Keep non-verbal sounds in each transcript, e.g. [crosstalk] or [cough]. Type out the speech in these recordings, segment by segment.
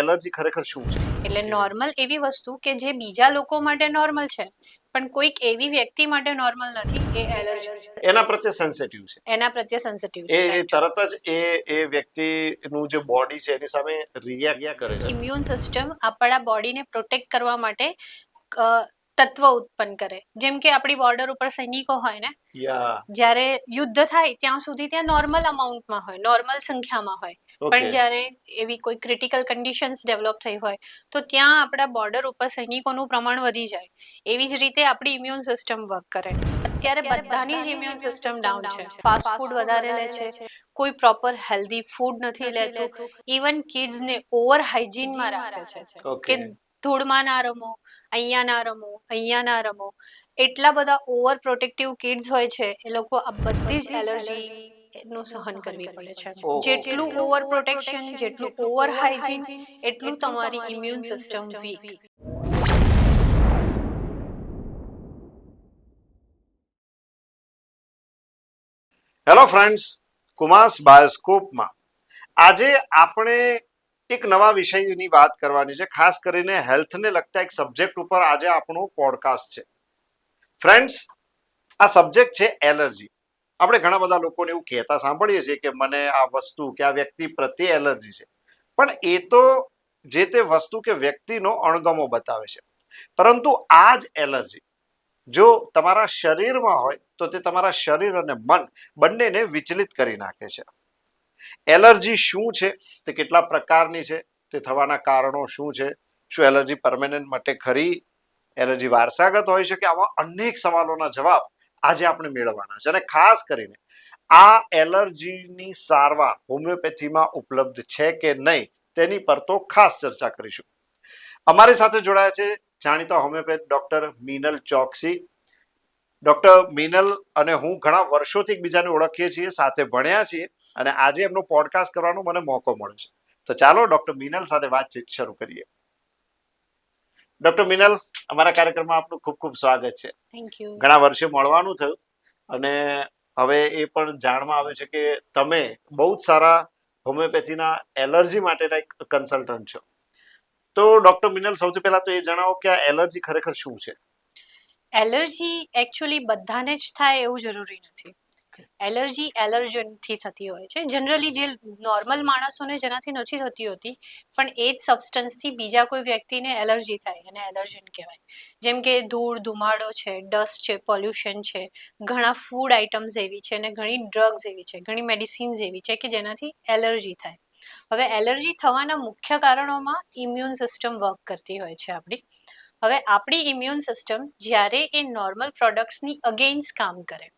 Allergy ખરેખર શું છે? એટલે નોર્મલ એવી વસ્તુ કે જે બીજા લોકો માટે નોર્મલ છે પણ કોઈક એવી વ્યક્તિ માટે નોર્મલ નથી એ એલર્જી. એના પ્રત્યે સેન્સિટિવ છે. એના પ્રત્યે સેન્સિટિવ છે એ તરત જ એ એ વ્યક્તિનું જે બોડી છે એની સામે રિએક્ટ કરે છે? ઇમ્યુન સિસ્ટમ આપણા બોડીને પ્રોટેક્ટ કરવા માટે તત્વ ઉત્પન્ન કરે. જેમ કે આપણી બોર્ડર ઉપર સૈનિકો હોય ને જ્યારે યુદ્ધ થાય ત્યાં સુધી ત્યાં નોર્મલ અમાઉન્ટમાં હોય નોર્મલ સંખ્યામાં હોય. પણ જ્યારે એવી કોઈ ક્રિટિકલ કન્ડિશન્સ ડેવલપ થઈ હોય તો ત્યાં આપણા બોર્ડર ઉપર સૈનિકોનું પ્રમાણ વધી જાય. એવી જ રીતે આપણી ઇમ્યુન સિસ્ટમ વર્ક કરે. અત્યારે બધાની જ ઇમ્યુન સિસ્ટમ ડાઉન છે. ફાસ્ટ ફૂડ વધારે લે છે. કોઈ પ્રોપર હેલ્ધી ફૂડ નથી લેતું. ઇવન કિડ્સને ઓવર હાઇજીનમાં રાખે છે. કે ધૂળમાં ના રમો અહીંયા ના રમો અહીંયા ના રમો. એટલા બધા ઓવર પ્રોટેક્ટિવ કિડ્સ હોય છે એ લોકો આ બધી જ એલર્જી નું સહન કરવી પડે છે. જેટલું ઓવર પ્રોટેક્શન જેટલું ઓવર હાઇજીન એટલું તમારી immune system weak hello friends કુમાસ બાયોસ્કોપમાં આજે આપણે એક નવા વિષયની વાત કરવાની છે ખાસ કરીને હેલ્થને લગતા એક સબ્જેક્ટ ઉપર આજે આપણો પોડકાસ્ટ છે. ફ્રેન્ડ્સ આ સબ્જેક્ટ છે એલર્જી. આપણે ઘણા બધા લોકોને એવું કહેતા સાંભળીએ છીએ કે મને આ વસ્તુ કે આ વ્યક્તિ પ્રત્યે એલર્જી છે. પણ એ તો જે તે વસ્તુ કે વ્યક્તિનો અણગમો બતાવે છે. પરંતુ આ જ એલર્જી જો તમારા શરીરમાં હોય તો તે તમારા શરીર અને મન બંનેને વિચલિત કરી નાખે છે. એલર્જી શું છે? તે કેટલા પ્રકારની છે? તે થવાના કારણો શું છે? શું એલર્જી પરમેનન્ટ માટે ખરી? એલર્જી વારસાગત હોય છે કે આવા અનેક સવાલોના જવાબ આજે આપણે મેળવવાના છે. અને ખાસ કરીને આ એલર્જીની સારવાર હોમિયોપેથીમાં ઉપલબ્ધ છે કે નહીં તેની પર તો ખાસ ચર્ચા કરીશું. અમારી સાથે જોડાયા છે જાણીતા homeopath doctor Minal Choksi. Doctor Minal અને હું ઘણા વર્ષોથી એકબીજાને ઓળખીએ છીએ, સાથે ભણ્યા છીએ અને આજે એમનો પોડકાસ્ટ કરવાનો મને મોકો મળ્યો છે. તો ચાલો ડોક્ટર મીનલ સાથે વાતચીત શરૂ કરીએ. ડોક્ટર મિનલ અમારા કાર્યક્રમમાં આપનું ખૂબ ખૂબ સ્વાગત છે. થેન્ક યુ ઘણા વર્ષે મળવાનું થયું અને હવે એ પણ જાણવા આવે છે કે તમે બહુ જ સારા હોમિયોપેથીના એલર્જી માટેના એક કન્સલ્ટન્ટ છો. તો ડોક્ટર મિનલ સૌથી પહેલા તો એ જણાવો કે આ એલર્જી ખરેખર શું છે? એલર્જી એકચ્યુઅલી બધાને જ થાય એવું જરૂરી નથી. એલર્જી, એલર્જનથી થતી હોય છે. જનરલી જે નોર્મલ માણસોને જેનાથી નથી થતી હોતી, પણ એ જ સબસ્ટન્સથી બીજા કોઈ વ્યક્તિને એલર્જી થાય એને એલર્જન કહેવાય. જેમ કે ધૂળ, ધુમાડો છે ડસ્ટ છે પોલ્યુશન છે, ઘણા ફૂડ આઇટમ્સ એવી છે અને ઘણી ડ્રગ્સ એવી છે, ઘણી મેડિસિન્સ એવી છે કે જેનાથી એલર્જી થાય. હવે એલર્જી થવાના મુખ્ય કારણોમાં ઇમ્યુન સિસ્ટમ વર્ક કરતી હોય છે આપણી. હવે આપણી ઇમ્યુન સિસ્ટમ જ્યારે એ નોર્મલ પ્રોડક્ટ્સની અગેન્સ્ટ કામ કરે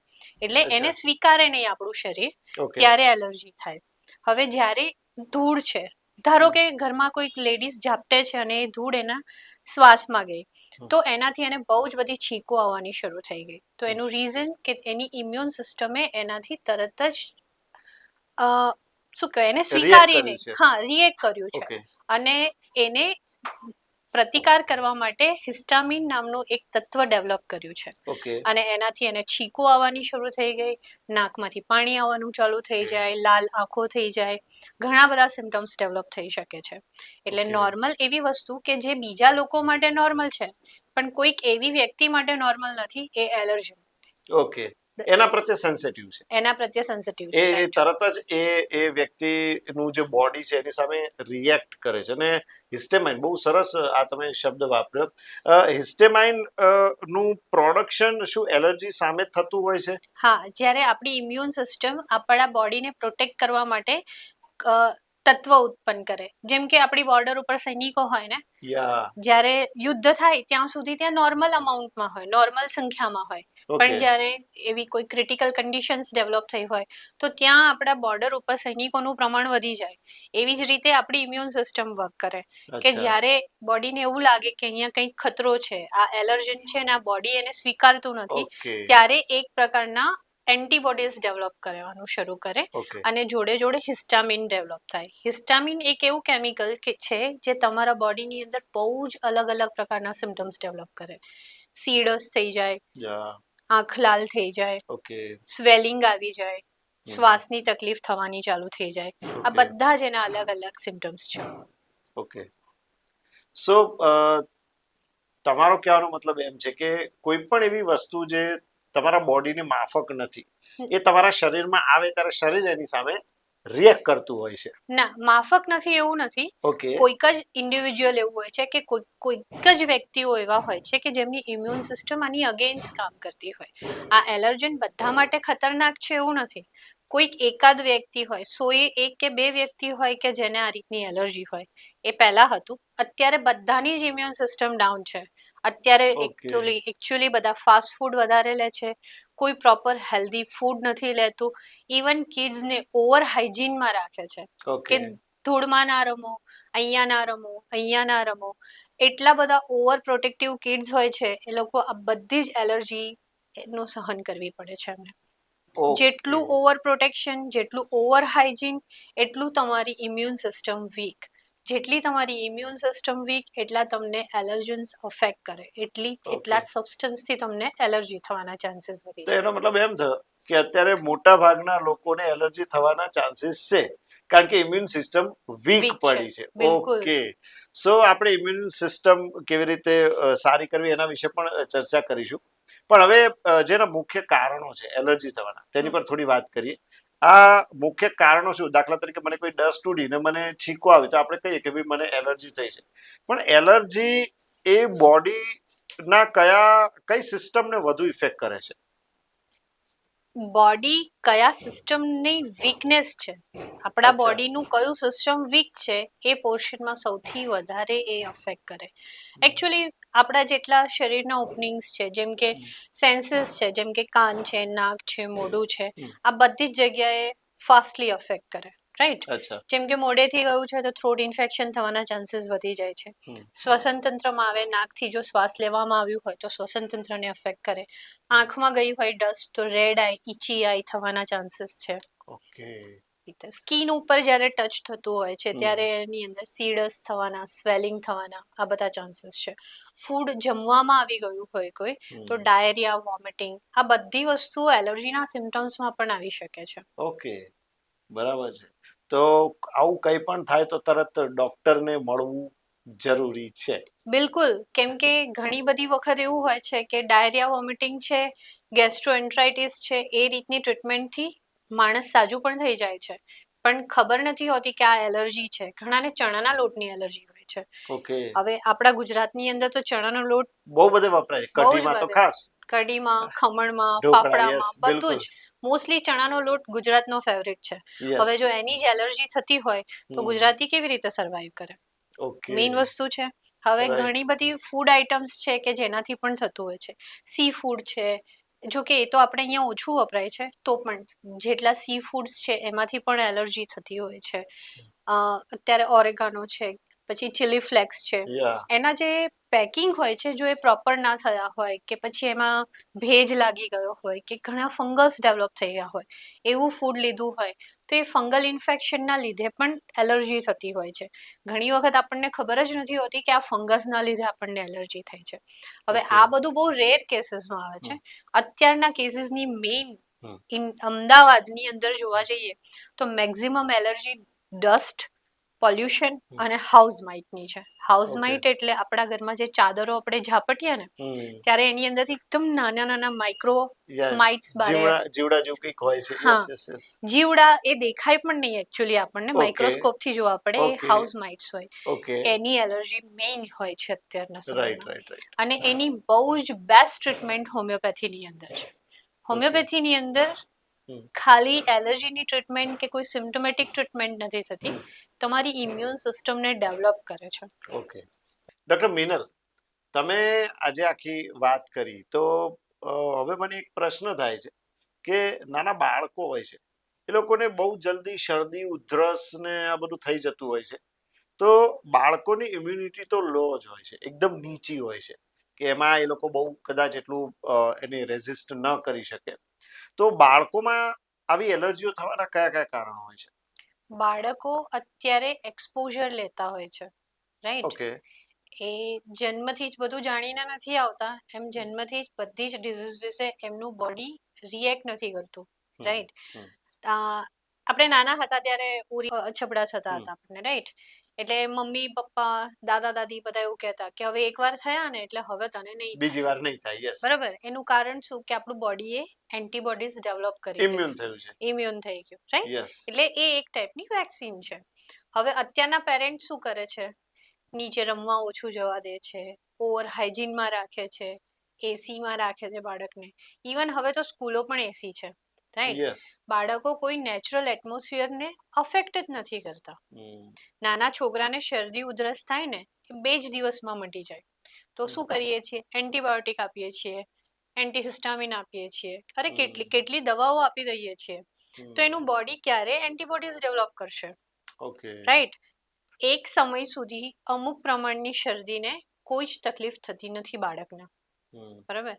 એટલે એને સ્વીકારે નહીં આપણું શરીર ત્યારે એલર્જી થાય. હવે જ્યારે ધૂળ છે ધારો કે ઘરમાં કોઈક લેડીઝ ઝાપટે છે અને એ ધૂળ એના શ્વાસમાં ગઈ તો એનાથી એને બહુ જ બધી છીકો આવવાની શરૂ થઈ ગઈ. તો એનું રીઝન કે એની ઇમ્યુન સિસ્ટમે એનાથી તરત જ અ, શું કહેવાય એને સ્વીકારીને હા રિએક્ટ કર્યું છે. અને એને પ્રતિકાર કરવા માટે હિસ્ટામિન નામનું એક તત્વ ડેવલપ કર્યું છે. અને એનાથી એને છીકો આવવાની શરૂ થઈ ગઈ નાકમાંથી પાણી આવવાનું ચાલુ થઈ જાય લાલ આંખો થઈ જાય ઘણા બધા સિમ્ટમ્સ ડેવલપ થઈ શકે છે. એટલે નોર્મલ એવી વસ્તુ કે જે બીજા લોકો માટે નોર્મલ છે પણ કોઈક એવી વ્યક્તિ માટે નોર્મલ નથી એ એલર્જી ઓકે. એના પ્રત્યે સેન્સિટિવ છે. એના પ્રત્યે સેન્સિટિવ છે એ તરત જ એ એ વ્યક્તિનું જે બોડી છે એની સામે રિએક્ટ કરે છે. અને હિસ્ટેમાઇન બહુ સરસ આ તમે શબ્દ વાપર્યો. હિસ્ટેમાઇનનું પ્રોડક્શન શું એલર્જી સામે થતું હોય છે? હા જ્યારે આપણી ઇમ્યુન સિસ્ટમ આપણા બોડીને પ્રોટેક્ટ કરવા માટે તત્વ ઉત્પન્ન કરે. જેમ કે આપણી બોર્ડર ઉપર સૈનિકો હોય ને જ્યારે યુદ્ધ થાય ત્યાં સુધી ત્યાં નોર્મલ અમાઉન્ટમાં હોય નોર્મલ સંખ્યામાં હોય. પણ જ્યારે એવી કોઈ ક્રિટિકલ કન્ડિશન્સ ડેવલપ થઈ હોય તો ત્યાં આપણા બોર્ડર ઉપર સૈનિકોનું પ્રમાણ વધી જાય. એવી જ રીતે આપણી ઇમ્યુન સિસ્ટમ વર્ક કરે. કે જ્યારે બોડીને એવું લાગે કે અહીંયા કંઈક ખતરો છે આ એલર્જન છે ને આ બોડી એને સ્વીકારતું નથી ત્યારે એક પ્રકારના એન્ટીબોડીઝ ડેવલપ કરવાનું શરૂ કરે અને જોડે જોડે હિસ્ટામિન ડેવલપ થાય. હિસ્ટામિન એક એવું કેમિકલ કે છે જે તમારા બોડીની અંદર બહુ જ અલગ અલગ પ્રકારના સિમ્ટમ્સ ડેવલપ કરે. સીડસ થઈ જાય આંખ લાલ થઈ જાય ઓકે. સ્વેલિંગ આવી જાય શ્વાસની તકલીફ થવાની ચાલુ થઈ જાય. આ બધા જ એના અલગ અલગ સિમ્ટમ્સ છે. ઓકે. સો તમારો કહેવાનો મતલબ એમ છે કે કોઈ પણ એવી વસ્તુ જે તમારા બોડીને માફક નથી. એ તમારા શરીરમાં આવે ત્યારે શરીર એની સામે રિએક્ટ કરતું હોય છે. ના માફક નથી એવું નથી. ઓકે કોઈક જ ઇન્ડિવિજ્યુઅલ એવું હોય છે કે કોઈ કોઈક જ વ્યક્તિઓ એવા હોય છે કે જેમની ઇમ્યુન સિસ્ટમ આની અગેન્સ્ટ કામ કરતી હોય. આ એલર્જન બધા માટે ખતરનાક છે એવું નથી. કોઈક એકાદ વ્યક્તિ હોય સો એ એક કે બે વ્યક્તિ હોય કે જેને આ રીતની એલર્જી હોય. એ પહેલા હતું. અત્યારે બધાની જ ઇમ્યુન સિસ્ટમ ડાઉન છે. અત્યારે. એકચ્યુઅલી એકચ્યુઅલી બધા ફાસ્ટ ફૂડ વધારે લે છે. કોઈ પ્રોપર હેલ્ધી ફૂડ નથી લેતું. ઇવન કિડ્સને ઓવર હાઇજીનમાં રાખે છે. કે ધૂળમાં ના રમો અહીંયા ના રમો અહીંયા ના રમો. એટલા બધા ઓવર પ્રોટેક્ટિવ કિડ્સ હોય છે એ લોકો આ બધી જ એલર્જી નું સહન કરવી પડે છે એમને. જેટલું ઓવર પ્રોટેક્શન જેટલું ઓવર હાઇજીન એટલું તમારી ઇમ્યુન સિસ્ટમ વીક જેટલી તમારી ઇમ્યુન સિસ્ટમ વીક એટલા તમને એલર્જન્સ અફેક્ટ કરે. એટલી એટલા જ સબસ્ટન્સથી તમને એલર્જી થવાના ચાન્સીસ વધી તો એનો મતલબ એમ થયો કે અત્યારે મોટા ભાગના લોકોને એલર્જી થવાના ચાન્સીસ છે. કારણ કે ઇમ્યુન સિસ્ટમ વીક પડી છે. ઓકે સો આપણે ઇમ્યુન સિસ્ટમ કેવી રીતે સારી કરવી એના વિશે પણ ચર્ચા કરીશું. પણ હવે જેના મુખ્ય કારણો છે એલર્જી થવાના તેની પર થોડી વાત કરીએ. આ મુખ્ય કારણો શું? દાખલા તરીકે મને કોઈ ડસ્ટ ઉડીને મને છીકો આવે તો આપણે કહીએ કે ભાઈ મને એલર્જી થઈ છે. પણ એલર્જી એ બોડીના કયા, કઈ સિસ્ટમને વધુ ઇફેક્ટ કરે છે? બોડી કયા સિસ્ટમની વીકનેસ છે? આપણા બોડીનું કયું સિસ્ટમ વીક છે એ પોર્શનમાં સૌથી વધારે એ અફેક્ટ કરે. એકચ્યુઅલી આપણા જેટલા શરીરના ઓપનિંગ્સ છે જેમ કે સેન્સીસ છે જેમ કે કાન છે નાક છે મોઢું છે આ બધી જ જગ્યાએ ફાસ્ટલી અફેક્ટ કરે. રાઈટ જેમ કે મોઢેથી ગયું છે તો થ્રોટ ઇન્ફેક્શન થવાના ચાન્સીસ વધી જાય છે. શ્વસન તંત્રમાં આવે નાકથી જો શ્વાસ લેવામાં આવ્યું હોય તો શ્વસન તંત્રને અફેક્ટ કરે. આંખમાં ગઈ હોય ડસ્ટ તો રેડ આઈ ઇચી આઈ થવાના ચાન્સીસ છે. ઓકે. સ્કીન ઉપર જ્યારે ટચ થતું હોય છે ત્યારે એની અંદર સીડસ થવાના સ્વેલિંગ થવાના આ બધા ચાન્સીસ છે. ફૂડ જમવામાં આવી ગયું હોય કોઈ તો ડાયરિયા વોમિટિંગ આ બધી વસ્તુઓ એલર્જીના સિમ્ટમ્સમાં પણ આવી શકે છે. ઓકે. બરાબર છે. તો આવું કંઈ પણ થાય તો તરત ડોક્ટરને મળવું જરૂરી છે. બિલકુલ. કેમ કે ઘણી બધી વખત એવું હોય છે કે ડાયરિયા વોમિટિંગ છે ગેસ્ટ્રોએન્ટ્રાઇટિસ છે એ રીતની ટ્રીટમેન્ટથી માણસ સાજુ પણ થઈ જાય છે. પણ ખબર નથી હોતી કે આ એલર્જી છે. ઘણાને ચણાના લોટની એલર્જી હોય છે. ઓકે. હવે આપણા ગુજરાતની અંદર તો ચણાનો લોટ બહુ બધે વપરાય. કઢીમાં તો ખાસ. કઢીમાં ખમણમાં ફાફડામાં બધું જ. મોસ્ટલી ચણાનો લોટ ગુજરાતનો ફેવરિટ છે. હવે જો એની જ એલર્જી થતી હોય તો ગુજરાતી કેવી રીતે સર્વાઈવ કરે? ઓકે મેઇન વસ્તુ છે. હવે ઘણી બધી ફૂડ આઇટમ્સ છે કે જેનાથી પણ થતું હોય છે. સી ફૂડ છે. જો કે એ તો આપણે અહીંયા ઓછું વપરાય છે તો પણ જેટલા સી ફૂડ્સ છે એમાંથી પણ એલર્જી થતી હોય છે. અત્યારે ઓરેગાનો છે પછી ચીલી ફ્લેક્સ છે. એના જે પેકિંગ હોય છે જો એ પ્રોપર ના થયા હોય કે પછી એમાં ભેજ લાગી ગયો હોય કે ઘણા ફંગસ ડેવલપ થઈ ગયા હોય એવું ફૂડ લીધું હોય તો એ ફંગલ ઇન્ફેક્શનના લીધે પણ એલર્જી થતી હોય છે. ઘણી વખત આપણને ખબર જ નથી હોતી કે આ ફંગસના લીધે આપણને એલર્જી થઈ છે. હવે આ બધું બહુ રેર કેસીસમાં આવે છે. અત્યારના કેસીસની મેઇન ઇન અમદાવાદની અંદર જોવા જઈએ તો મેક્ઝિમમ એલર્જી ડસ્ટ પોલ્યુશન અને હાઉસ માઇટની છે. હાઉસ માઇટ એટલે આપણા ઘરમાં જે ચાદરો આપણે ઝાપટીએ ને ત્યારે એની અંદરથી એકદમ નાના નાના માઇક્રો માઇટ્સ બારે જીવડા જેવું કંઈક હોય છે. જીવડા એ દેખાય પણ નહીં એકચ્યુઅલી આપણને. માઇક્રોસ્કોપથી જોવા પડે એ હાઉસ માઇટ્સ હોય એની એલર્જી મેઇન હોય છે અત્યારના સમયમાં. અને એની બહુ જ બેસ્ટ ટ્રીટમેન્ટ હોમિયોપેથીની અંદર છે. હોમિયોપેથીની અંદર. ખાલી એલર્જીની ટ્રીટમેન્ટ કે કોઈ સિમ્ટોમેટિક ટ્રીટમેન્ટ નથી થતી. તમારી ઇમ્યુન સિસ્ટમને ડેવલપ કરે છે. ઓકે. ડોક્ટર મિનલ, તમે આજે આખી વાત કરી તો હવે મને એક પ્રશ્ન થાય છે કે નાના બાળકો હોય છે, એ લોકોને બહુ જલ્દી શરદી, ઉધરસ ને આ બધું થઈ જતું હોય છે. તો બાળકોની ઇમ્યુનિટી તો લો જ હોય છે, એકદમ નીચી હોય છે, કે એમાં એ લોકો બહુ કદાચ એટલું એને રેઝિસ્ટ ન કરી શકે. તો બાળકોમાં આવી એલર્જીઓ થવાના કયા કયા કારણો હોય છે? બાળકો અત્યારે એક્સપોઝર લેતા હોય છે રાઈટ ઓકે એ જન્મથી જ બધું જાણીને નથી આવતા એમ જન્મથી જ બધી જ ડિઝીઝ વિશે એમનું બોડી રિએક્ટ નથી કરતું રાઈટ આપણે નાના હતા ત્યારે ઉરી અછબડા થતા હતા આપણને રાઈટ એટલે મમ્મી પપ્પા દાદા દાદી બધા એવું કહેતા કે હવે એકવાર થયા ને એટલે હવે તને નહીં બીજી વાર નહીં થાય યસ બરાબર? એનું કારણ શું? કે આપણું બોડીએ એન્ટીબોડીઝ ડેવલપ કરી ઇમ્યુન થયું છે. ઇમ્યુન થઈ ગયું રાઈટ એટલે એ એક ટાઈપની વેક્સિન છે. હવે અત્યારના પેરેન્ટ શું કરે છે? નીચે રમવા ઓછું જવા દે છે ઓવર હાઇજીનમાં રાખે છે એસીમાં રાખે છે બાળકને. ઇવન હવે તો સ્કૂલો પણ એસી છે. રાઈટ બાળકો કોઈ નેચરલ એટમોસ્ફિયરને અફેક્ટ જ નથી કરતા. નાના છોકરાને શરદી ઉધરસ થાય ને બે જ દિવસમાં મટી જાય. તો શું કરીએ છીએ? એન્ટીબાયોટિક આપીએ છીએ એન્ટીહિસ્ટામિન આપીએ છીએ. અરે કેટલી કેટલી દવાઓ આપી દઈએ છીએ. તો એનું બોડી ક્યારે એન્ટીબોડીઝ ડેવલપ કરશે? ઓકે રાઈટ એક સમય સુધી અમુક પ્રમાણની શરદીને કોઈ જ તકલીફ થતી નથી બાળકને. બરાબર?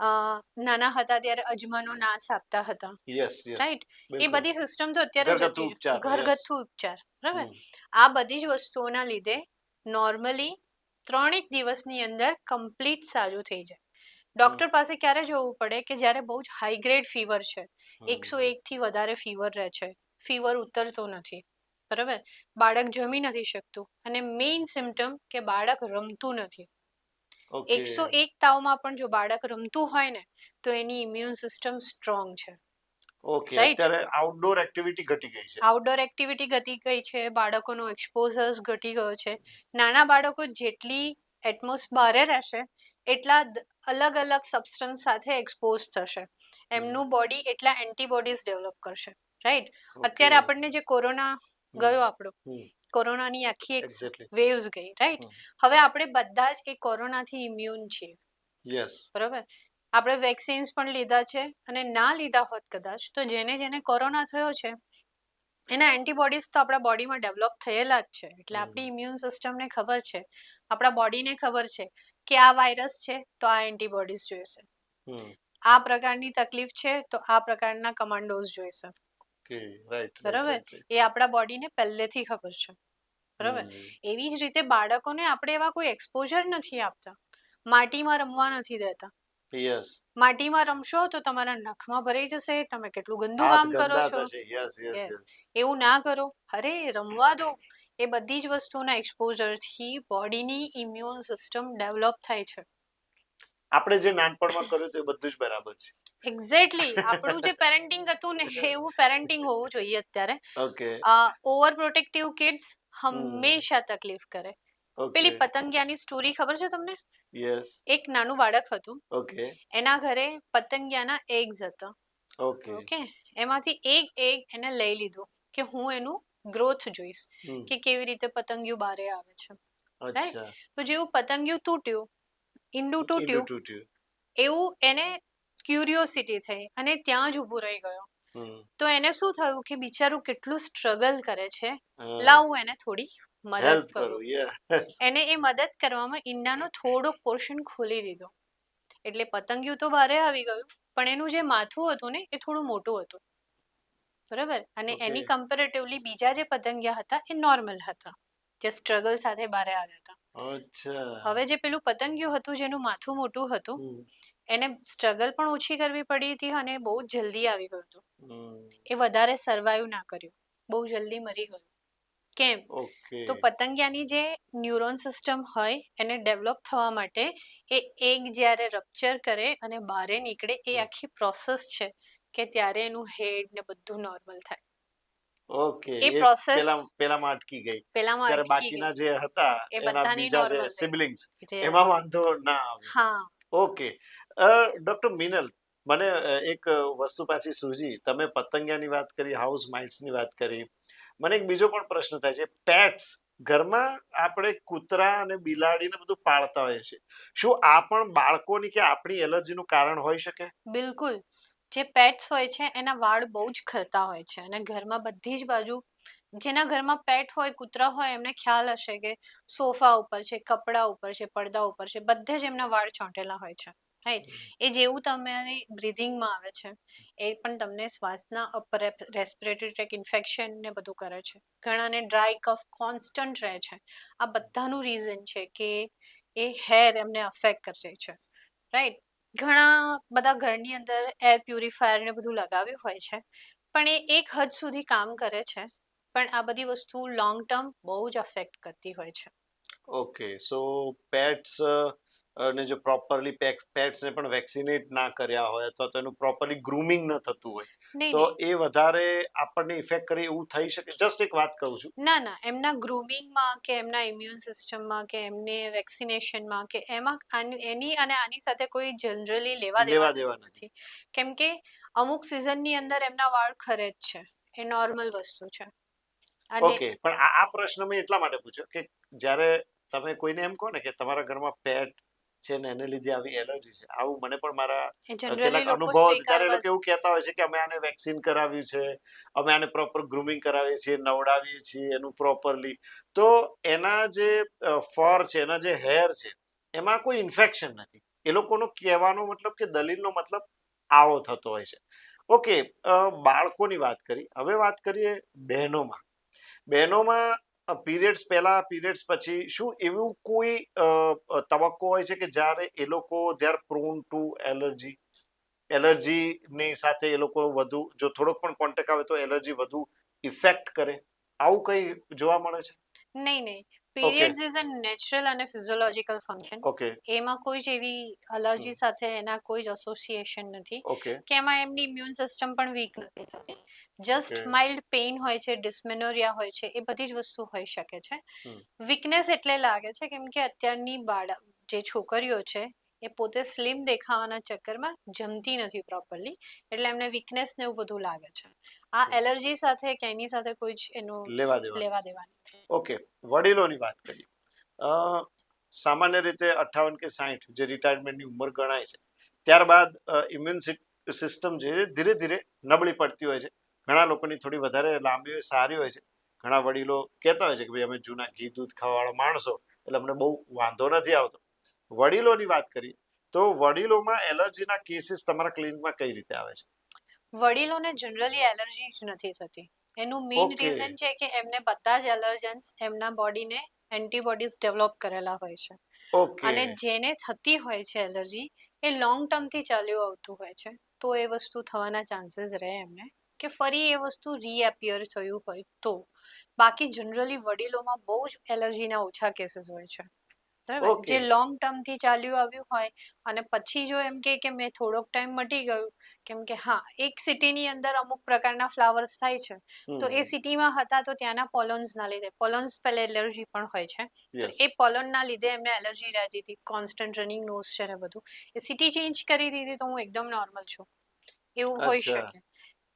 નાના હતા ત્યારે અજમાનો નાશ આપતા હતા. યસ યસ રાઈટ એ બધી સિસ્ટમ તો અત્યારે ઘરગથ્થુ ઉપચાર, ઘરગથ્થુ ઉપચાર. બરાબર? આ બધી જ વસ્તુઓના લીધે નોર્મલી ત્રણેક દિવસની અંદર કમ્પ્લીટ સાજું થઈ જાય. ડોક્ટર પાસે ક્યારે જવું પડે કે જ્યારે બહુ જ હાઈ ગ્રેડ ફીવર છે? એકસો એક થી વધારે ફીવર રહે છે. ફીવર ઉતરતો નથી. બરાબર? બાળક જમી નથી શકતું. અને મેઇન સિમ્ટમ કે બાળક રમતું નથી. એકસો એક તાવમાં પણ જો બાળક રમતું હોય ને તો એની ઇમ્યુન સિસ્ટમ સ્ટ્રોંગ છે. ઓકે અત્યારે આઉટડોર એક્ટિવિટી ઘટી ગઈ છે. આઉટડોર એક્ટિવિટી ઘટી ગઈ છે બાળકોનો એક્સપોઝર્સ ઘટી ગયો છે. નાના બાળકો જેટલી એટમોસ બહારે રહેશે એટલા અલગ અલગ સબસ્ટન્સ સાથે એક્સપોઝ થશે. એમનું બોડી એટલા એન્ટીબોડીઝ ડેવલપ કરશે. રાઈટ અત્યારે આપણને જે કોરોના ગયો આપણો. કોરોનાની આખી એક વેવ્સ ગઈ રાઈટ હવે આપણે બધા જ એ કોરોનાથી ઇમ્યુન છીએ. યસ બરાબર? આપણે વેક્સિન્સ પણ લીધા છે અને ના લીધા હોત કદાચ તો જેને જેને કોરોના થયો છે એના એન્ટીબોડીઝ તો આપણા બોડીમાં ડેવલપ થયેલા જ છે. એટલે આપણી ઇમ્યુન સિસ્ટમને ખબર છે આપણા બોડીને ખબર છે કે આ વાયરસ છે તો આ એન્ટીબોડીઝ જોઈશે. આ પ્રકારની તકલીફ છે તો આ પ્રકારના કમાન્ડોઝ જોઈશે. ઓકે રાઈટ બરાબર. એ આપણા બોડીને પહેલેથી ખબર છે. બરાબર? એવી જ રીતે બાળકોને આપણે એવા કોઈ એક્સપોઝર નથી આપતા. માટીમાં રમવા નથી દેતા. યસ માટીમાં રમશો તો તમારા નખમાં ભરાઈ જશે તમે કેટલું ગંદુ કામ કરો છો. યસ એવું ના કરો. અરે રમવા દો. એ બધી જ વસ્તુના એક્સપોઝરથી બોડીની ઇમ્યુન સિસ્ટમ ડેવલપ થાય છે. આપણે જે નાનપણમાં કર્યું હતું એ બધું જ બરાબર છે. એક્ઝેક્ટલી [laughs] આપણું જે પેરેન્ટિંગ હતું ને [laughs] એવું પેરેન્ટિંગ હોવું જોઈએ અત્યારે. ઓકે ઓવર પ્રોટેક્ટિવ કિડ્સ હંમેશા તકલીફ કરે. પેલી પતંગિયાની સ્ટોરી ખબર છે તમને? યસ એક નાનું બાળક હતું. ઓકે એના ઘરે પતંગિયાના એગ્સ હતા. Okay okay? એમાંથી એક એગ એને લઈ લીધું કે હું એનું ગ્રોથ જોઈશ કે કેવી રીતે પતંગિયું બારે આવે છે. અચ્છા. તો જેવું પતંગિયું તૂટ્યું તૂટ્યું તૂટ્યું એવું એને ક્યુરિયોસિટી થઈ અને ત્યાં જ ઊભું રહી ગયો. તો એને શું થયું કે બિચારું કેટલું સ્ટ્રગલ કરે છે? લાવું એને થોડી મદદ કરું. એને એ મદદ કરવામાં ઈંડાનો થોડો પોર્શન ખોલી દીધો. એટલે પતંગિયું તો બારે આવી ગયું પણ એનું જે માથું હતું ને એ થોડું મોટું હતું. બરાબર? અને એની કમ્પેરેટિવલી બીજા જે પતંગિયા હતા એ નોર્મલ હતા. જે સ્ટ્રગલ સાથે બહાર આવ્યા હતા. હવે જે પેલું પતંગિયું હતું જેનું માથું મોટું હતું એને સ્ટ્રગલ પણ ઓછી કરવી પડી હતી અને બહુ જલ્દી આવી ગયું હતું. એ વધારે સર્વાઈવ ના કર્યું. બહુ જલ્દી મરી ગયું. કેમ? તો પતંગિયાની જે ન્યુરોન સિસ્ટમ હોય એને ડેવલપ થવા માટે એ એક જ્યારે રપ્ચર કરે અને બહાર નીકળે એ આખી પ્રોસેસ છે કે ત્યારે એનું હેડ ને બધું નોર્મલ થાય. ઓકે એ પ્રોસેસ પેલા પેલામાં અટકી ગઈ. પેલામાં જ્યારે બાકીના જે હતા એના બીજા જે. સિબલિંગ્સ. એમાં વાંધો ના આવ્યો હા. ઓકે ડોક્ટર મિનલ મને એક વસ્તુ પાછી સૂજી. તમે પતંગિયાની વાત કરી હાઉસ માઇટ્સની વાત કરી. મને એક બીજો પણ પ્રશ્ન થાય છે. પેટ્સ ઘરમાં આપણે કૂતરા અને બિલાડીને બધું પાળતા હોઈએ છીએ. શું આ પણ બાળકોની કે આપણી એલર્જીનું કારણ હોઈ શકે? બિલકુલ. જે પેટ્સ હોય છે, એના વાળ બહુ જ ખરતા હોય છે અને ઘરમાં બધી જ બાજુ, જેના ઘરમાં પેટ હોય, કૂતરા હોય, એમને ખ્યાલ હશે કે સોફા ઉપર છે, કપડા ઉપર છે, પડદા ઉપર છે, બધે જ એમના વાળ ચોંટેલા હોય છે રાઈટ એ જેવું તમારી બ્રિધિંગમાં આવે છે, એ પણ તમને શ્વાસના અપર રેસ્પિરેટરી ટ્રેક ઇન્ફેક્શન ને બધું કરે છે. ઘણાને ડ્રાય કફ કોન્સ્ટન્ટ રહે છે. આ બધાનું રીઝન છે કે એ હેર એમને અફેક્ટ કરે છે રાઈટ ઘણા બધા ઘરની અંદર એર પ્યુરિફાયર ને બધું લગાવ્યું હોય છે, પણ એ એક હદ સુધી કામ કરે છે, પણ આ બધી વસ્તુ લોંગ ટર્મ બહુ જ અફેક્ટ કરતી હોય છે. ઓકે, સો પેટ્સ ને જો પ્રોપરલી પેટ્સ ને પણ વેક્સિનેટ ના કર્યા હોય અથવા તો એનું પ્રોપરલી ગ્રૂમિંગ ન થતું હોય તો એ વધારે આપણને ઇફેક્ટ કરે એવું થઈ શકે. જસ્ટ એક વાત કહું છું. ના ના. એમના ગ્રૂમિંગમાં કે એમના ઇમ્યુન સિસ્ટમમાં કે એમને વેક્સિનેશનમાં કે એમાં એની અને આની સાથે કોઈ જનરલી લેવા દેવા દેવા નથી. કેમ કે અમુક સિઝનની અંદર એમના વાળ ખરે જ છે. એ નોર્મલ વસ્તુ છે. ઓકે પણ આ આ પ્રશ્ન મેં એટલા માટે પૂછ્યો કે જ્યારે તમે કોઈને એમ કહો ને કે તમારા ઘરમાં પેટ છે ને એને લીધે આવી એલર્જી છે. આવું મને પણ મારા અનુભવ અત્યારે કેટલાક લોકો ત્યારે લોકો એવું કહેતા હોય છે કે અમે આને વેક્સિન કરાવ્યું છે અમે આને પ્રોપર ગ્રુમિંગ કરાવીએ છીએ નવડાવીએ છીએ એનું પ્રોપરલી. તો એના જે ફર છે એના જે હેર છે એમાં કોઈ ઇન્ફેક્શન નથી. એ લોકોનો કહેવાનો મતલબ કે દલીલનો મતલબ આવો થતો હોય છે. ઓકે બાળકોની વાત કરી. હવે વાત કરીએ બહેનોમાં. બહેનોમાં પીરિયડ્સ પહેલા પીરિયડ્સ પછી શું એવું કોઈ તબક્કો હોય છે કે જ્યારે એ લોકો they are prone to allergy એલર્જીની સાથે એ લોકો વધુ, જો થોડોક પણ કોન્ટેક્ટ આવે તો એલર્જી વધુ ઇફેક્ટ કરે. આવું કંઈ જોવા મળે છે? નહીં નહીં. પીરિયડ્સ ઇઝ અ નેચરલ અને ફિઝિયોલોજિકલ ફંક્શન ઓકે એમાં કોઈ જ એવી એલર્જી સાથે એના કોઈ જ એસોસિએશન નથી કે એમાં એમની ઇમ્યુન સિસ્ટમ પણ વીક નથી થતી જસ્ટ. માઇલ્ડ પેઇન હોય છે ડિસ્મેનોરિયા હોય છે એ બધી જ વસ્તુ હોઈ શકે છે. વીકનેસ એટલે લાગે છે કેમ કે અત્યારની બાળક જે છોકરીઓ છે એ પોતે સ્લિમ દેખાવાના ચક્કરમાં જમતી નથી પ્રોપરલી એટલે એમને વીકનેસ ને એવું બધું લાગે છે. આ એલર્જી સાથે કે એની સાથે કોઈ જ એનું લેવા દેવા લેવા દેવા નથી. ઓકે વડીલોની વાત કરીએ. અ, સામાન્ય રીતે અઠ્ઠાવન કે સાઠ જે રિટાયરમેન્ટની ઉંમર ગણાય છે ત્યારબાદ ઇમ્યુન સિસ્ટમ જે ધીરે ધીરે નબળી પડતી હોય છે. ઘણા લોકોની થોડી વધારે લાંબી હોય સારી હોય છે. ઘણા વડીલો કહેતા હોય છે કે ભાઈ અમે જૂના ઘી દૂધ ખાવાવાળા માણસો એટલે અમને બહુ વાંધો નથી આવતો. વડીલોની વાત કરીએ તો વડીલોમાં એલર્જીના કેસીસ તમારા ક્લિનિકમાં કઈ રીતે આવે છે? વડીલોને જનરલી એલર્જી જ નથી થતી. એનું મેઇન રીઝન છે કે એમને બધા જ એલર્જન્સ એમના બોડીને એન્ટીબોડીઝ ડેવલપ કરેલા હોય છે. અને જેને થતી હોય છે એલર્જી એ લોંગ ટર્મથી ચાલ્યું આવતું હોય છે. તો એ વસ્તુ થવાના ચાન્સીસ રહે એમને કે ફરી એ વસ્તુ રીએપિયર થયું હોય તો. બાકી જનરલી વડીલોમાં બહુ જ એલર્જીના ઓછા કેસીસ હોય છે. બરાબર? Okay. જે લોંગ ટર્મથી ચાલ્યું આવ્યું હોય અને પછી જો એમ કે કે મેં થોડોક ટાઈમ મટી ગયું કેમ કે હા એક સિટીની અંદર અમુક પ્રકારના ફ્લાવર્સ થાય છે. તો એ સિટીમાં હતા તો ત્યાંના પોલોન્સના લીધે પોલોન્સ પહેલા એલર્જી પણ હોય છે. તો એ પોલનના લીધે એમને એલર્જી રહેતી હતી કોન્સ્ટન્ટ રનિંગ નોઝ છે ને બધું. એ સિટી ચેન્જ કરી દીધી તો હું એકદમ નોર્મલ છું. એવું હોઈ અચ્છા. શકે.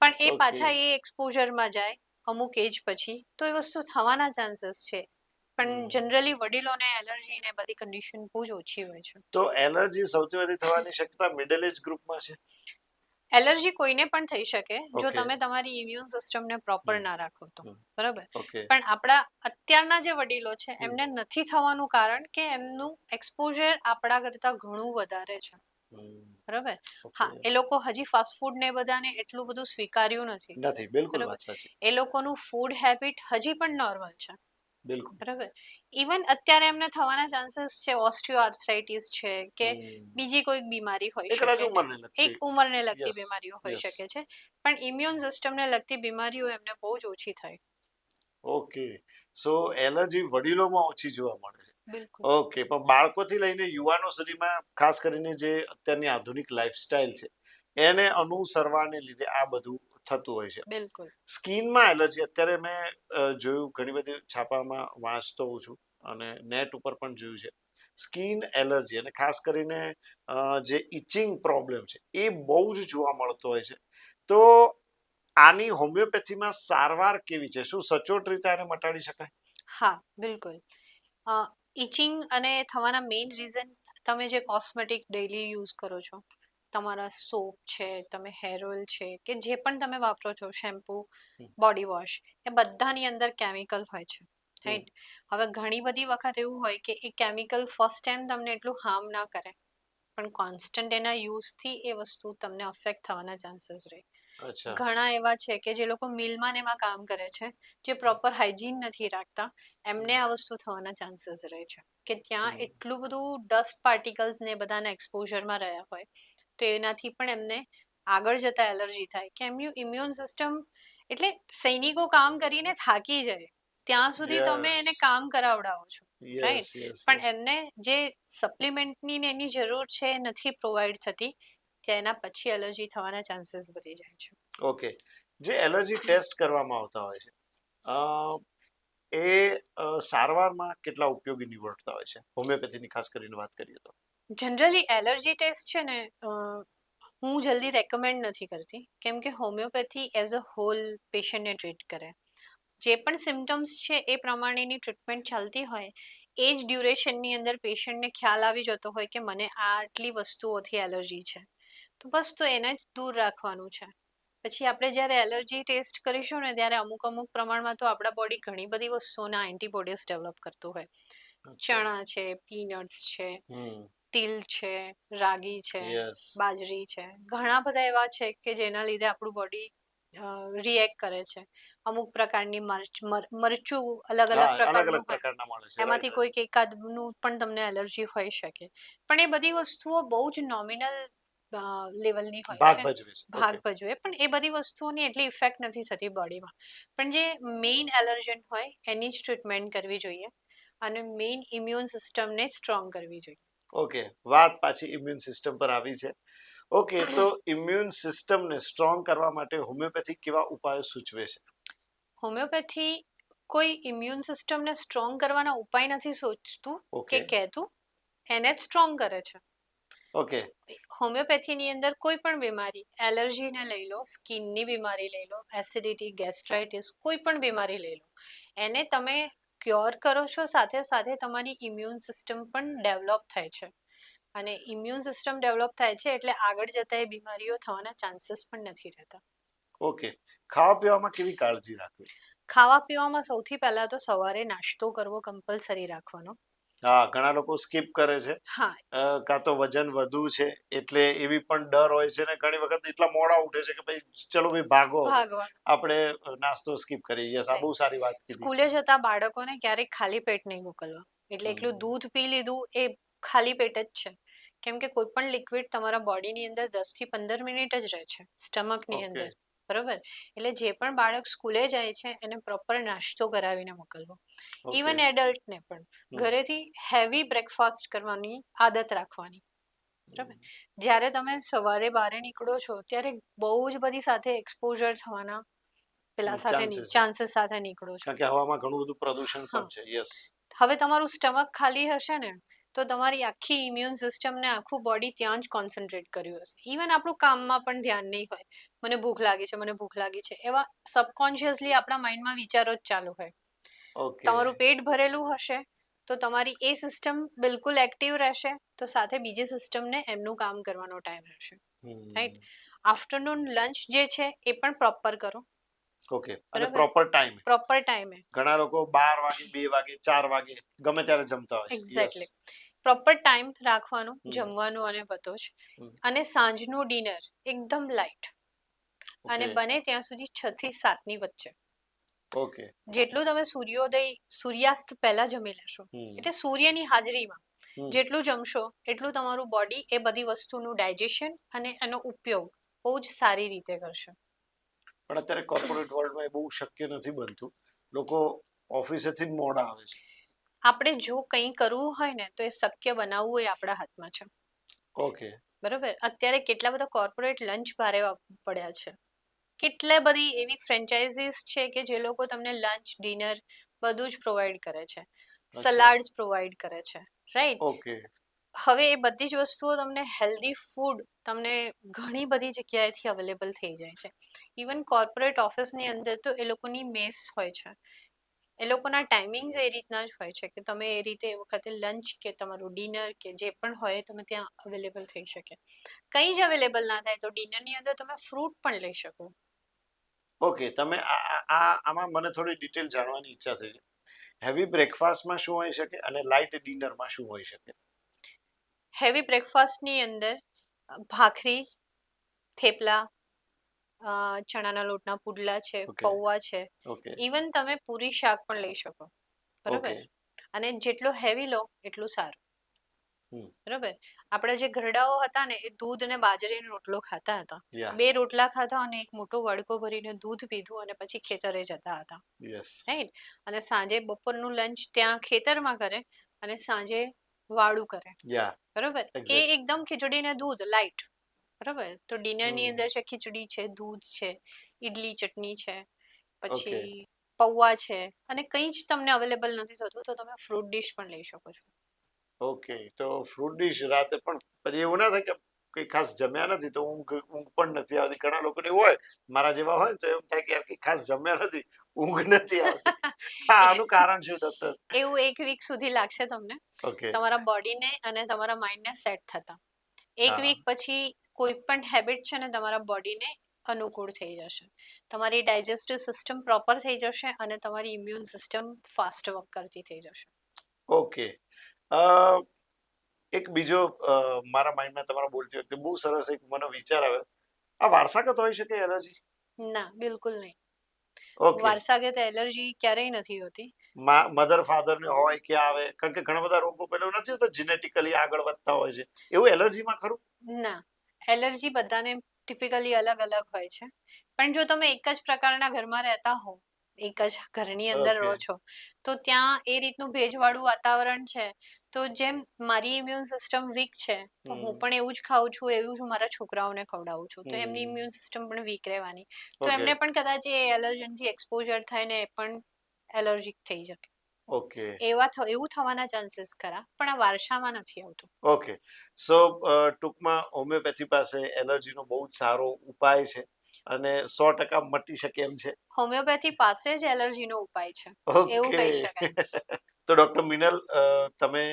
પણ એ Okay. પાછા એ એક્સપોઝરમાં જાય અમુક એજ પછી તો એ વસ્તુ થવાના ચાન્સીસ છે. પણ. જનરલી વડીલોને એલર્જી ને બધી કન્ડિશન બહુ જ ઓછી હોય છે. તો એલર્જી સૌથી વધુ થવાની શક્યતા મિડલ એજ ગ્રુપમાં છે? એલર્જી કોઈને પણ થઈ શકે જો તમે તમારી ઇમ્યુન સિસ્ટમને પ્રોપર ના રાખો તો બરાબર? પણ આપણા અત્યારના જે વડીલો છે એમને નથી થવાનું કારણ કે એમનું એક્સપોઝર આપણા કરતા ઘણું વધારે છે. બરાબર? હા એ લોકો હજી ફાસ્ટ ફૂડ ને બધાને એટલું બધું સ્વીકાર્યું નથી. નથી બિલકુલ. એ લોકોનું ફૂડ હેબિટ હજી પણ નોર્મલ છે. બિલકુલ. બરાબર. ઇવન અત્યારે એમને થવાના ચાન્સીસ છે ઓસ્ટિયોઆર્થ્રાઇટિસ છે કે બીજી કોઈક બીમારી હોઈ શકે એક ઉંમરને લગતી બીમારીઓ હોઈ શકે છે. પણ ઇમ્યુન સિસ્ટમને લગતી બીમારીઓ એમને બહુ જ ઓછી થાય. ઓકે. સો એલર્જી વડીલોમાં ઓછી જોવા મળે છે. ઓકે પણ બાળકોથી લઈને યુવાનો સુધીમાં ખાસ કરીને જે અત્યારની આધુનિક લાઈફસ્ટાઈલ છે એને અનુસરવાને લીધે આ બધું થતું હોય છે. બિલકુલ. સ્કિનમાં એલર્જી અત્યારે મેં જોયું ઘણી બધી છાપામાં વાંચતો હોઉં છું અને નેટ ઉપર પણ જોયું છે. સ્કિન એલર્જી અને ખાસ કરીને જે ઇચિંગ પ્રોબ્લેમ છે એ બહુ જ જોવા મળતો હોય છે. તો આની હોમિયોપેથીમાં સારવાર કેવી છે? શું સચોટ રીતે આને મટાડી શકાય? હા બિલકુલ. ઇચિંગ અને થવાના મેઇન રીઝન તમે જે કોસ્મેટિક ડેઈલી યુઝ કરો છો તમારા સોપ છે તમે હેર ઓઇલ છે કે જે પણ તમે વાપરો છો શેમ્પૂ બોડી વોશ એ બધાની અંદર કેમિકલ હોય છે રાઈટ હવે ઘણી બધી વખત એવું હોય કે એ કેમિકલ ફર્સ્ટ ટાઈમ તમને એટલું હાર્મ ના કરે પણ કોન્સ્ટન્ટ એના યુઝથી એ વસ્તુ તમને અફેક્ટ થવાના ચાન્સીસ રહે. ઘણા એવા છે કે જે લોકો મિલમાં એમાં કામ કરે છે જે પ્રોપર હાઇજીન નથી રાખતા એમને આ વસ્તુ થવાના ચાન્સીસ રહે છે કે ત્યાં એટલું બધું ડસ્ટ પાર્ટિકલ્સ ને બધાના એક્સપોઝરમાં રહ્યા હોય તો એનાથી પણ એમને આગળ જતા એલર્જી થાય કે એમનું ઇમ્યુન સિસ્ટમ એટલે સૈનિકો કામ કરીને થાકી જાય. ત્યાં સુધી તમે એને કામ કરાવડાવો છો યસ પણ એમને જે સપ્લિમેન્ટની ને એની જરૂર છે નથી પ્રોવાઈડ થતી તેના પછી એલર્જી થવાના ચાન્સીસ વધી જાય છે. ઓકે. જે એલર્જી ટેસ્ટ કરવામાં આવતા હોય છે અ, એ સારવારમાં કેટલા ઉપયોગી નીવડતા હોય છે? હોમિયોપેથીની ખાસ કરીને વાત કરીએ તો. જનરલી એલર્જી ટેસ્ટ છે ને હું જલ્દી રેકમેન્ડ નથી કરતી. કેમ કે હોમિયોપેથી એઝ અ હોલ પેશન્ટને ટ્રીટ કરે. જે પણ સિમ્ટમ્સ છે એ પ્રમાણેની ટ્રીટમેન્ટ ચાલતી હોય એ જ ડ્યુરેશનની અંદર પેશન્ટને ખ્યાલ આવી જતો હોય કે મને આ આટલી વસ્તુઓથી એલર્જી છે. તો બસ તો એને જ દૂર રાખવાનું છે. પછી આપણે જ્યારે એલર્જી ટેસ્ટ કરીશું ને ત્યારે અમુક અમુક પ્રમાણમાં તો આપણા બોડી ઘણી બધી વસ્તુઓના એન્ટીબોડીઝ ડેવલપ કરતું હોય. ચણા છે પીનટ્સ છે તિલ છે રાગી છે બાજરી છે ઘણા બધા એવા છે કે જેના લીધે આપણું બોડી રિએક્ટ કરે છે. અમુક પ્રકારની મરચ અલગ અલગ પ્રકારનું એમાંથી કોઈક એકાદનું પણ તમને એલર્જી હોઈ શકે. પણ એ બધી વસ્તુઓ બહુ જ નોમિનલ લેવલની હોય છે. ભાગ ભજવે પણ એ બધી વસ્તુઓની એટલી ઇફેક્ટ નથી થતી બોડીમાં પણ જે મેઇન એલર્જન હોય એની જ ટ્રીટમેન્ટ કરવી જોઈએ. અને મેઇન ઇમ્યુન સિસ્ટમને સ્ટ્રોંગ કરવી જોઈએ. ઓકે વાત પાછી ઇમ્યુન સિસ્ટમ પર આવી છે. ઓકે તો ઇમ્યુન સિસ્ટમને સ્ટ્રોંગ કરવા માટે હોમિયોપેથી કેવા ઉપાયો સૂચવે છે? હોમિયોપેથી કોઈ ઇમ્યુન સિસ્ટમને સ્ટ્રોંગ કરવાના ઉપાય નથી સોચતું કે કહેતું એને જ સ્ટ્રોંગ કરે છે. ઓકે. હોમિયોપેથીની અંદર કોઈ પણ બીમારી એલર્જીને લઈ લો સ્કિનની બીમારી લઈ લો એસિડિટી ગેસ્ટ્રાઇટિસ કોઈ પણ બીમારી લઈ લો એને તમે ક્યોર કરો છો સાથે સાથે તમારી ઇમ્યુન સિસ્ટમ પણ ડેવલપ થાય છે. અને ઇમ્યુન સિસ્ટમ ડેવલપ થાય છે એટલે આગળ જતા એ બીમારીઓ થવાના ચાન્સીસ પણ નથી રહેતા. ઓકે ખાવા પીવામાં કેવી કાળજી રાખવી? ખાવા પીવામાં સૌથી પહેલા તો સવારે નાસ્તો કરવો કમ્પલસરી રાખવાનો. હા ઘણા લોકો સ્કીપ કરે છે. કાં તો વજન વધુ છે એટલે એવી પણ ડર હોય છે ને ઘણી વખત એટલા મોડા ઉઠે છે કે ભાઈ ચલો ભાઈ ભાગો. આપણે નાસ્તો સ્કીપ કરીએ. યસ આ બહુ સારી વાત કીધી. સ્કૂલે જતા બાળકોને ક્યારેક ખાલી પેટ નહીં મોકલવા. એટલે એટલું એકલું દૂધ પી લીધું એ ખાલી પેટ જ છે. કેમ કે કોઈ પણ લિક્વિડ તમારા બોડીની અંદર દસથી પંદર મિનિટ જ રહે છે સ્ટમકની ની અંદર. બરોબર? એટલે જે પણ બાળક સ્કૂલે જાય છે એને પ્રોપર નાસ્તો કરાવીને મોકલવો. ઇવન એડલ્ટને પણ. ઘરેથી હેવી બ્રેકફાસ્ટ કરવાની આદત રાખવાની. બરાબર. જ્યારે તમે સવારે બારે નીકળો છો ત્યારે બહુ જ બધી સાથે એક્સપોઝર થવાના પેલા સાથે ચાન્સીસ સાથે નીકળો છો. કારણ કે હવામાં ઘણું બધું પ્રદૂષણ પણ છે યસ હવે તમારું સ્ટમક ખાલી હશે ને? તો તમારી આખી ઇમ્યુન સિસ્ટમને આખું બોડી ત્યાં જ કોન્સન્ટ્રેટ કર્યું હશે. ઇવન આપણું કામમાં પણ ધ્યાન નહીં હોય. મને ભૂખ લાગી છે મને ભૂખ લાગી છે. એવા સબકોન્શિયસલી આપણા માઇન્ડમાં વિચારો જ ચાલુ હોય. તમારું પેટ ભરેલું હશે તો તમારી એ સિસ્ટમ બિલકુલ એક્ટિવ રહેશે તો સાથે બીજી સિસ્ટમને એમનું કામ કરવાનો ટાઈમ રહેશે. રાઈટ આફ્ટરનૂન લંચ જે છે એ પણ પ્રોપર કરો. ઓકે અને પ્રોપર ટાઈમ પ્રોપર ટાઈમે ઘણા લોકો બાર વાગે બે વાગે 4 વાગે ગમે ત્યારે જમતા હોય. Yes. પ્રોપર ટાઈમ રાખવાનો. જમવાનું અને બધો જ. અને સાંજનું ડિનર એકદમ લાઇટ અને બને ત્યાં સુધી છ થી સાતની વચ્ચે. ઓકે જેટલું તમે સૂર્યોદય સૂર્યાસ્ત પહેલા જમી લેશો. એટલે સૂર્યની હાજરીમાં જેટલું જમશો એટલું તમારું બોડી એ બધી વસ્તુનું ડાયજેશન અને એનો ઉપયોગ બહુ જ સારી રીતે કરશે. પણ અત્યારે કોર્પોરેટ વર્લ્ડમાં એ બહુ શક્ય નથી બનતું. લોકો ઓફિસેથી જ મોડા આવે છે. આપણે જો કંઈ કરવું હોય ને તો એ શક્ય બનાવવું એ આપણા હાથમાં છે. ઓકે. બરોબર? અત્યારે કેટલા બધા કોર્પોરેટ લંચ ભારે પડ્યા છે. કેટલા બધી એવી ફ્રેન્ચાઇઝીસ છે કે જે લોકો તમને લંચ ડિનર બધું જ પ્રોવાઈડ કરે છે. સલાડ્સ પ્રોવાઈડ કરે છે. Right okay. હવે એ બધી જ વસ્તુઓ તમને હેલ્ધી ફૂડ તમને ઘણી બધી જગ્યાએથી અવેલેબલ થઈ જાય છે. ઇવન કોર્પોરેટ ઓફિસની અંદર તો એ લોકોની મેસ હોય છે. એ લોકોના ટાઈમિંગ્સ એ રીતના જ હોય છે કે તમે એ રીતે એ વખતે લંચ કે તમારું ડિનર કે જે પણ હોય તમે ત્યાં અવેલેબલ થઈ શકે. કંઈ જ અવેલેબલ ના થાય તો ડિનરની અંદર તમે ફ્રૂટ પણ લઈ શકો. ઓકે તમે આ આ- આમાં મને થોડી ડિટેલ જાણવાની ઈચ્છા થઈ છે. હેવી બ્રેકફાસ્ટમાં શું હોઈ શકે અને લાઇટ ડિનરમાં શું હોઈ શકે? હેવી બ્રેકફાસ્ટની અંદર અ, ભાખરી થેપલા અ, ચણાના લોટના પુડલા છે. પૌવા છે ઓકે. ઇવન તમે પૂરી શાક પણ લઈ શકો બરાબર? અને જેટલો હેવી લો એટલું સારું. હમ. બરોબર? આપણા જે ઘરડાઓ હતા ને એ દૂધ અને બાજરીનો રોટલો ખાતા હતા. યા. બે રોટલા ખાતા અને એક મોટો વડકો ભરીને દૂધ પીધું અને પછી ખેતરે જતા હતા. યસ. રાઈટ? અને સાંજે બપોરનું લંચ ત્યાં ખેતરમાં કરે અને સાંજે વાળું કરે. યા. બરોબર? એ. એકદમ ખીચડી ને દૂધ લાઈટ. બરોબર? તો ડિનરની અંદર છે ખીચડી છે દૂધ છે ઈડલી ચટણી છે. પછી પૌવા છે અને કંઈ જ તમને અવેલેબલ નથી થતું તો તમે ફ્રૂટ ડીશ પણ લઈ શકો છો. ઓકે. તો ફ્રૂટ ડીશ રાતે પણ પછી એવું ના થાય કે કઈ ખાસ જમ્યા નથી તો ઊંઘ ઊંઘ પણ નથી આવતી. ઘણા લોકોને એવું હોય મારા જેવા હોય ને તો એમ થાય કે યાર કઈ ખાસ જમ્યા નથી ઊંઘ નથી આવતી. [laughs] હા આનું કારણ શું ડોક્ટર એવું એક વીક સુધી લાગશે તમને. ઓકે. તમારા બોડીને અને તમારા માઇન્ડને સેટ થતા. એક હા. વીક પછી કોઈ પણ હેબિટ છે ને તમારા બોડીને અનુકૂળ થઈ જશે. તમારી ડાયજેસ્ટિવ સિસ્ટમ પ્રોપર થઈ જશે અને તમારી ઇમ્યુન સિસ્ટમ ફાસ્ટ વર્ક કરતી થઈ જશે. ઓકે એક બીજો અ, મારા માઇન્ડમાં તમારા બોલતી વખતે બહુ સરસ એક મને વિચાર આવ્યો. આ વારસાગત હોઈ શકે એલર્જી ના બિલકુલ નહીં. વારસાગત એલર્જી ક્યારેય નથી હોતી. મધર ફાધર ને હોય કે આવે કારણ કે ઘણા બધા રોગો પેલો નથી હોતા જેનેટિકલી આગળ વધતા હોય છે. એવું એલર્જીમાં ખરું? ના. એલર્જી બધાને ટિપિકલી અલગ અલગ હોય છે. પણ જો તમે એક જ પ્રકારના ઘરમાં રહેતા હો એક જ ઘરની અંદર રહો છો. તો ત્યાં એ રીતનું ભેજવાળું વાતાવરણ છે. તો જેમ મારી ઇમ્યુન સિસ્ટમ વીક છે તો હું પણ એવું જ ખાઉં છું એવું જ મારા છોકરાઓને ખવડાવું છું. તો એમની ઇમ્યુન સિસ્ટમ પણ વીક રહેવાની. તો એમને પણ કદાચ એ એલર્જનથી એક્સપોઝર થાય ને એ પણ એલર્જીક થઈ શકે. ઓકે. એવા એવું થવાના ચાન્સીસ ખરા પણ આ વારસામાં નથી આવતું. ઓકે. સો ટૂંકમાં હોમિયોપેથી પાસે એલર્જીનો બહુ જ સારો ઉપાય છે. અને સો ટકા મટી શકે એમ છે. હોમિયોપેથી પાસે જ એલર્જીનો ઉપાય છે. એવું કહી શકાય. [laughs] તો ડોક્ટર મિનલ તમે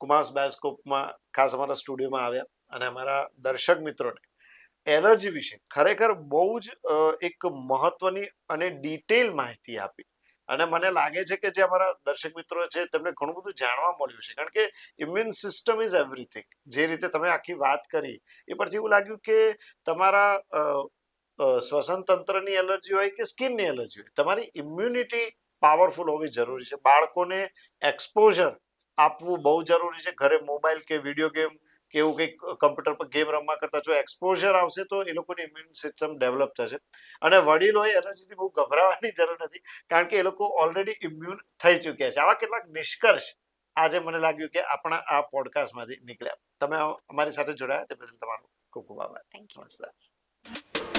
કુમાસ બાયોસ્કોપમાં ખાસ અમારા સ્ટુડિયોમાં આવ્યા અને અમારા દર્શક મિત્રોને એલર્જી વિશે ખરેખર બહુ જ એક મહત્વની અને ડિટેલ માહિતી આપી. અને મને લાગે છે કે જે અમારા દર્શક મિત્રો છે તેમને ઘણું બધું જાણવા મળ્યું છે. કારણ કે ઇમ્યુન સિસ્ટમ ઇઝ એવરીથિંગ જે રીતે તમે આખી વાત કરી એ પરથી એવું લાગ્યું કે તમારા શ્વસન તંત્રની એલર્જી હોય કે સ્કિનની એલર્જી હોય? તમારી ઇમ્યુનિટી પાવરફુલ હોવી જરૂરી છે. બાળકોને એક્સપોઝર આપવું બહુ જરૂરી છે. ઘરે મોબાઈલ કે વીડિયો ગેમ કે એવું કંઈક કમ્પ્યુટર પર ગેમ રમવા કરતાં જો એક્સપોઝર આવશે તો એ લોકોની ઇમ્યુન સિસ્ટમ ડેવલપ થશે. અને વડીલોએ એલર્જીથી બહુ ગભરાવાની જરૂર નથી કારણ કે એ લોકો ઓલરેડી ઇમ્યુન થઈ ચૂક્યા છે. આવા કેટલાક નિષ્કર્ષ આજે મને લાગ્યું કે આપણા આ પોડકાસ્ટમાંથી નીકળ્યા. તમે અમારી સાથે જોડાયા. તે બદલ તમારો ખૂબ ખૂબ આભાર. થેન્ક યુ નમસ્કાર.